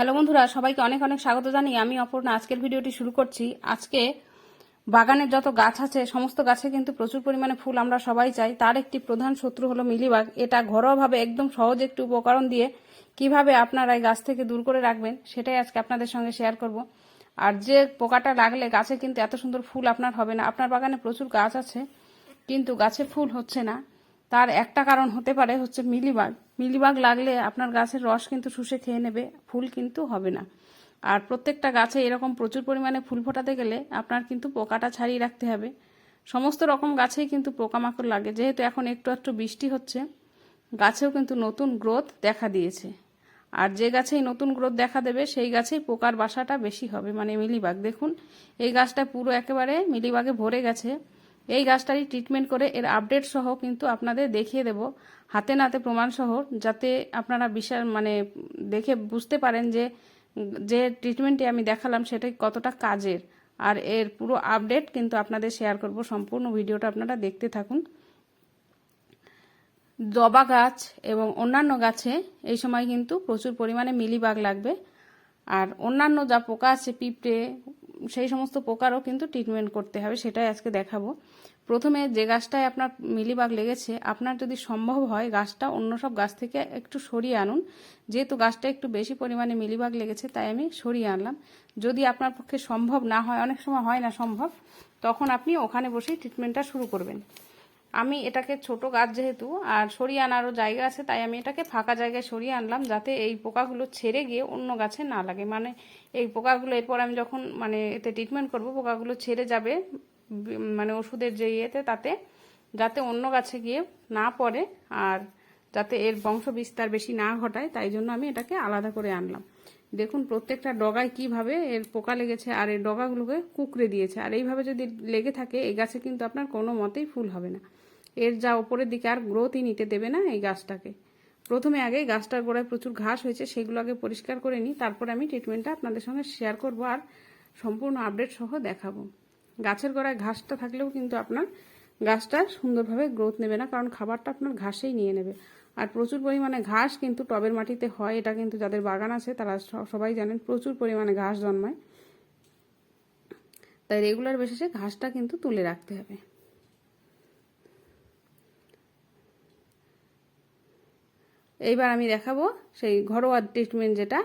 Hello বন্ধুরা, সবাইকে অনেক অনেক স্বাগত জানিয়ে আমি অপর্ণা। আজকের ভিডিওটি শুরু করছি। আজকে বাগানের যত গাছ আছে, সমস্ত গাছে কিন্তু প্রচুর পরিমাণে ফুল আমরা সবাই চাই। তার একটি প্রধান শত্রু হলো মিলিবাগ। এটা ঘরোয়াভাবে একদম সহজ একটি উপকরণ দিয়ে কীভাবে আপনারা এই গাছ থেকে দূর করে রাখবেন, সেটাই আজকে আপনাদের সঙ্গে শেয়ার করব। আর যে পোকাটা লাগলে গাছে কিন্তু এত সুন্দর ফুল আপনার হবে না। আপনার বাগানে প্রচুর গাছ আছে, কিন্তু গাছে ফুল হচ্ছে না। তার একটা কারণ হতে পারে হচ্ছে মিলিবাগ। মিলিবাগ লাগলে আপনার গাছের রস কিন্তু শুষে খেয়ে নেবে, ফুল কিন্তু হবে না। আর প্রত্যেকটা গাছে এরকম প্রচুর পরিমাণে ফুল ফোটাতে গেলে আপনার কিন্তু পোকাটা ছাড়িয়ে রাখতে হবে। সমস্ত রকম গাছেই কিন্তু পোকামাকড় লাগে, যেহেতু এখন একটু একটু বৃষ্টি হচ্ছে, গাছেও কিন্তু নতুন গ্রোথ দেখা দিয়েছে। আর যে গাছেই নতুন গ্রোথ দেখা দেবে, সেই গাছেই পোকার বাসাটা বেশি হবে। মানে মিলিবাগ, দেখুন, এই গাছটা পুরো একেবারে মিলিবাগে ভরে গেছে। এই গাছটারই ট্রিটমেন্ট করে এর আপডেট সহ কিন্তু আপনাদের দেখিয়ে দেব। হাতে নাতে প্রমাণ সহ, যাতে আপনারা বিশাল মানে দেখে বুঝতে পারেন যে যে ট্রিটমেন্টটি আমি দেখালাম সেটা কতটা কাজের। আর এর পুরো আপডেট কিন্তু আপনাদের শেয়ার করব। সম্পূর্ণ ভিডিওটা আপনারা দেখতে থাকুন। জবা গাছ এবং অন্যান্য গাছে এই সময় কিন্তু প্রচুর পরিমাণে মিলিবাগ লাগবে। আর অন্যান্য যা পোকা আছে, পিঁপড়ে সেই সমস্ত পোকারও কিন্তু ট্রিটমেন্ট করতে হবে, সেটাই আজকে দেখাবো। প্রথমে যে গাছটায় আপনার মিলিবাগ লেগেছে, আপনার যদি সম্ভব হয় গাছটা অন্য সব গাছ থেকে একটু সরিয়ে আনুন। যেহেতু গাছটা একটু বেশি পরিমাণে মিলিবাগ লেগেছে, তাই আমি সরিয়ে আনলাম। যদি আপনার পক্ষে সম্ভব না হয়, অনেক সময় হয় না সম্ভব, তখন আপনি ওখানে বসেই ট্রিটমেন্টটা শুরু করবেন। আমি এটাকে ছোট গাছ যেহেতু, আর সরিয়ে আনারও জায়গা আছে, তাই আমি এটাকে ফাঁকা জায়গায় সরিয়ে আনলাম যাতে এই পোকাগুলো ছেড়ে গিয়ে অন্য গাছে না লাগে। মানে এই পোকাগুলো, এরপর আমি যখন মানে এতে ট্রিটমেন্ট করব, পোকাগুলো ছেড়ে যাবে মানে ওষুধের যে ইয়েতে, তাতে যাতে অন্য গাছে গিয়ে না পড়ে আর যাতে এর বংশ বিস্তার বেশি না ঘটায়, তাই জন্য আমি এটাকে আলাদা করে আনলাম। দেখুন প্রত্যেকটা ডগায় কীভাবে এর পোকা লেগেছে আর এই ডগাগুলোকে কুকড়ে দিয়েছে। আর এইভাবে যদি লেগে থাকে, এই গাছে কিন্তু আপনার কোনো মতেই ফুল হবে না। এর যা ওপরের দিকে আর গ্রোথই নিতে দেবে না এই গাছটাকে। প্রথমে আগে গাছটার গোড়ায় প্রচুর ঘাস হয়েছে, সেগুলো আগে পরিষ্কার করে নিই, তারপরে আমি ট্রিটমেন্টটা আপনাদের সঙ্গে শেয়ার করব আর সম্পূর্ণ আপডেট সহ দেখাবো। গাছের গোড়ায় ঘাসটা থাকলেও কিন্তু আপনার গাছটা সুন্দরভাবে গ্রোথ নেবে না, কারণ খাবারটা আপনার ঘাসেই নিয়ে নেবে। আর প্রচুর পরিমাণে ঘাস কিন্তু টবের মাটিতে হয়, এটা কিন্তু যাদের বাগান আছে তারা সবাই জানেন প্রচুর পরিমাণে ঘাস জন্মায়। তাই রেগুলার বেসিসে ঘাসটা কিন্তু তুলে রাখতে হবে। এইবার আমি দেখাবো সেই ঘরোয়া ট্রিটমেন্ট যেটা।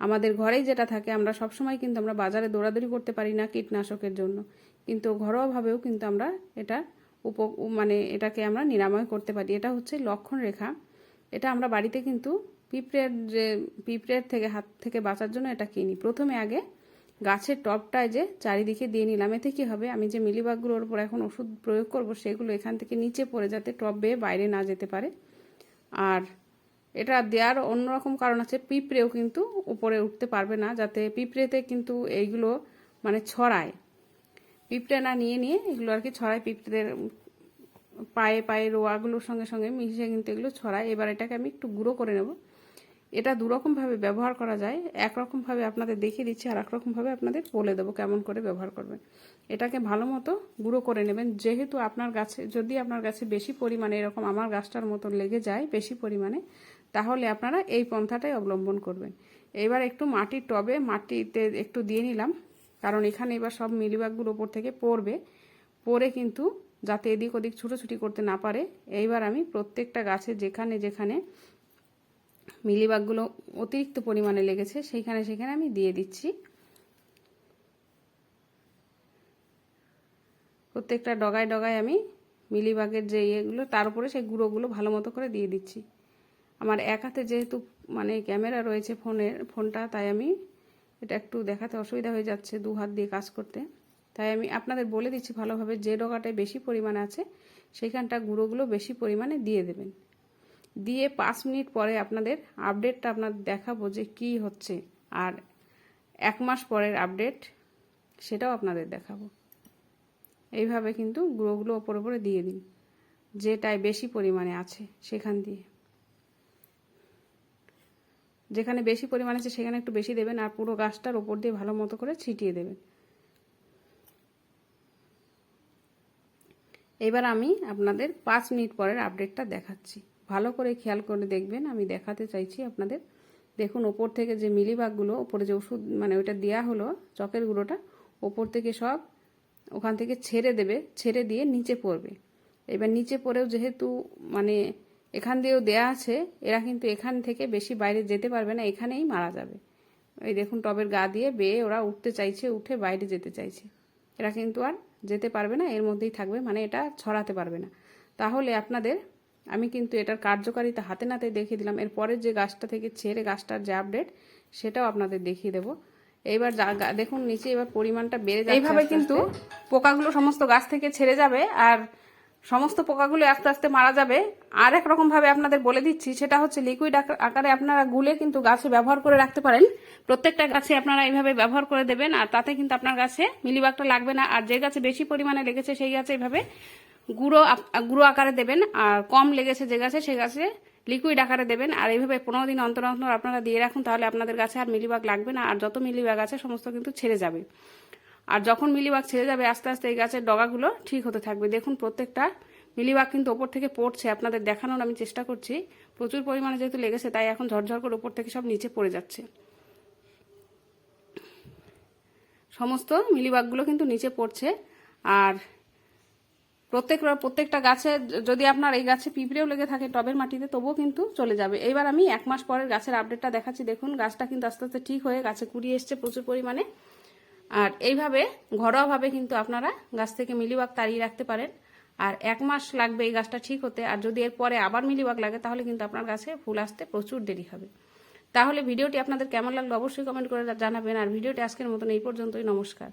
আমাদের ঘরেই যেটা থাকে, আমরা সবসময় কিন্তু আমরা বাজারে দৌড়াদৌড়ি করতে পারি না কীটনাশকের জন্য। কিন্তু ঘরোয়াভাবেও কিন্তু আমরা এটা উপ মানে এটাকে আমরা নিরাময় করতে পারি। এটা হচ্ছে লক্ষণ রেখা এটা আমরা বাড়িতে কিন্তু পিঁপড়ের যে, পিঁপড়ের থেকে, হাত থেকে বাঁচার জন্য এটা কিনি। প্রথমে আগে গাছের টপটায় যে চারিদিকে দিয়ে নিলাম, এতে কী হবে? আমি যে মিলিবাগগুলোর উপর এখন ওষুধ প্রয়োগ করব, সেগুলো এখান থেকে নিচে পড়ে যাতে টপ বেয়ে বাইরে না যেতে পারে। আর এটা দেওয়ার অন্যরকম কারণ আছে, পিঁপড়েও কিন্তু উপরে উঠতে পারবে না, যাতে পিঁপড়েতে কিন্তু এইগুলো মানে ছড়ায়। পিঁপড়ে না নিয়ে নিয়ে এগুলো আর কি ছড়ায়, পিঁপড়েদের পায়ে পায়ে রোয়াগুলোর সঙ্গে সঙ্গে মিশে কিন্তু এগুলো ছড়ায়। এবার এটাকে আমি একটু গুঁড়ো করে নেব। এটা দুরকমভাবে ব্যবহার করা যায়। একরকমভাবে আপনাদের দেখিয়ে দিচ্ছি আর একরকমভাবে আপনাদের বলে দেবো কেমন করে ব্যবহার করবেন। এটাকে ভালো মতো গুঁড়ো করে নেবেন। যেহেতু আপনার গাছে, যদি আপনার গাছে বেশি পরিমাণে এরকম আমার গাছটার মতো লেগে যায়, বেশি পরিমাণে, তাহলে আপনারা এই পন্থাটাই অবলম্বন করবেন। এবার একটু মাটির টবে, মাটিতে একটু দিয়ে নিলাম। কারণ এখানে এবার সব মিলিবাগগুলো ওপর থেকে পড়বে। পরে কিন্তু যাতে এদিক ওদিক ছুটোছুটি করতে না পারে। এইবার আমি প্রত্যেকটা গাছে যেখানে যেখানে মিলিবাগগুলো অতিরিক্ত পরিমাণে লেগেছে, সেইখানে সেখানে আমি দিয়ে দিচ্ছি। প্রত্যেকটা ডগায় ডগায় আমি মিলিবাগের যে ইয়েগুলো, তার উপরে সেই গুঁড়োগুলো ভালো মতো করে দিয়ে দিচ্ছি। আমার এক হাতে যেহেতু মানে ক্যামেরা রয়েছে ফোনের, ফোনটা, তাই আমি এটা একটু দেখাতে অসুবিধা হয়ে যাচ্ছে দু হাত দিয়ে কাজ করতে। তাই আমি আপনাদের বলে দিচ্ছি ভালোভাবে যে ডগাটায় বেশি পরিমাণে আছে সেইখানটা গুঁড়োগুলো বেশি পরিমাণে দিয়ে দেবেন। দিয়ে পাঁচ মিনিট পরে আপনাদের আপডেটটা আপনার দেখাবো যে কি হচ্ছে, আর এক মাস পরের আপডেট সেটাও আপনাদের দেখাবো। এইভাবে কিন্তু গুঁড়োগুলো ওপর ওপরে দিয়ে দিন যেটাই বেশি পরিমাণে আছে সেখান দিয়ে। যেখানে বেশি পরিমাণে আছে সেখানে একটু বেশি দেবেন, আর পুরো গাছটার ওপর দিয়ে ভালো মতো করে ছিটিয়ে দেবেন। এবার আমি আপনাদের পাঁচ মিনিট পরের আপডেটটা দেখাচ্ছি। ভালো করে খেয়াল করে দেখবেন, আমি দেখাতে চাইছি আপনাদের। দেখুন, ওপর থেকে যে মিলিবাগগুলো, ওপরে যে ওষুধ মানে ওইটা দেওয়া হলো, চকের গুঁড়োটা, ওপর থেকে সব ওখান থেকে ছেড়ে দেবে, ছেড়ে দিয়ে নিচে পড়বে। এবার নিচে পড়েও যেহেতু মানে এখান দিয়েও দেয়া আছে, এরা কিন্তু এখান থেকে বেশি বাইরে যেতে পারবে না, এখানেই মারা যাবে। এই দেখুন, টবের গা দিয়ে বেয়ে ওরা উঠতে চাইছে, উঠে বাইরে যেতে চাইছে। এরা কিন্তু আর যেতে পারবে না এর মধ্যেই থাকবে মানে এটা ছড়াতে পারবে না। তাহলে আপনাদের আমি কিন্তু এটার কার্যকারিতা হাতে নাতে দেখিয়ে দিলাম। এর পরের যে গাছটা থেকে ছেড়ে গাছটার যে আপডেট সেটাও আপনাদের দেখিয়ে দেবো। এইবার দেখুন নিচে এবার পরিমাণটা বেড়ে যায় এইভাবে কিন্তু পোকাগুলো সমস্ত গাছ থেকে ছেড়ে যাবে আর সমস্ত পোকাগুলো আস্তে আস্তে মারা যাবে। আর এক রকম ভাবে আপনাদের বলে দিচ্ছি, সেটা হচ্ছে লিকুইড আকারে আপনারা গুলে কিন্তু গাছে ব্যবহার করে রাখতে পারেন। প্রত্যেকটা গাছে আপনারা এইভাবে ব্যবহার করে দেবেন, আর তাতে কিন্তু আপনার গাছে মিলিবাগটা লাগবে না। আর যে গাছে বেশি পরিমাণে লেগেছে সেই গাছে এইভাবে গুঁড়ো গুঁড়ো আকারে দেবেন, আর কম লেগেছে যে গাছে সেই গাছে লিকুইড আকারে দেবেন। আর এইভাবে পনেরো দিন অন্তর অন্তর আপনারা দিয়ে রাখুন, তাহলে আপনাদের গাছে আর মিলিবাগ লাগবে না। আর যত মিলিবাগ আছে, সমস্ত কিন্তু ছেড়ে যাবে। আর যখন মিলিবাগ ছেড়ে যাবে, আস্তে আস্তে এই গাছের ডগাগুলো ঠিক হতে থাকবে। দেখুন, প্রত্যেকটা মিলিবাগ কিন্তু ওপর থেকে পড়ছে। আপনাদের দেখানোর আমি চেষ্টা করছি। প্রচুর পরিমাণে যেহেতু লেগেছে, তাই এখন ঝরঝর করে ওপর থেকে সব নিচে পড়ে যাচ্ছে। সমস্ত মিলিবাগগুলো কিন্তু নিচে পড়ছে। আর প্রত্যেক প্রত্যেকটা গাছে, যদি আপনার এই গাছে পিঁপড়েও লেগে থাকে টবের মাটিতে, তবুও কিন্তু চলে যাবে। এইবার আমি এক মাস পরের গাছের আপডেটটা দেখাচ্ছি। দেখুন, গাছটা কিন্তু আস্তে আস্তে ঠিক হয়ে গাছে কুড়িয়ে এসছে প্রচুর পরিমাণে। আর এইভাবে ঘরোয়াভাবে কিন্তু আপনারা গাছ থেকে মিলিবাগ তাড়িয়ে রাখতে পারেন। আর এক মাস লাগবে এই গাছটা ঠিক হতে। আর যদি এরপরে আবার মিলিবাগ লাগে, তাহলে কিন্তু আপনার গাছে ফুল আসতে প্রচুর দেরি হবে। তাহলে ভিডিওটি আপনাদের কেমন লাগল অবশ্যই কমেন্ট করে জানাবেন। আর ভিডিওটি আজকের মতন এই পর্যন্তই। নমস্কার।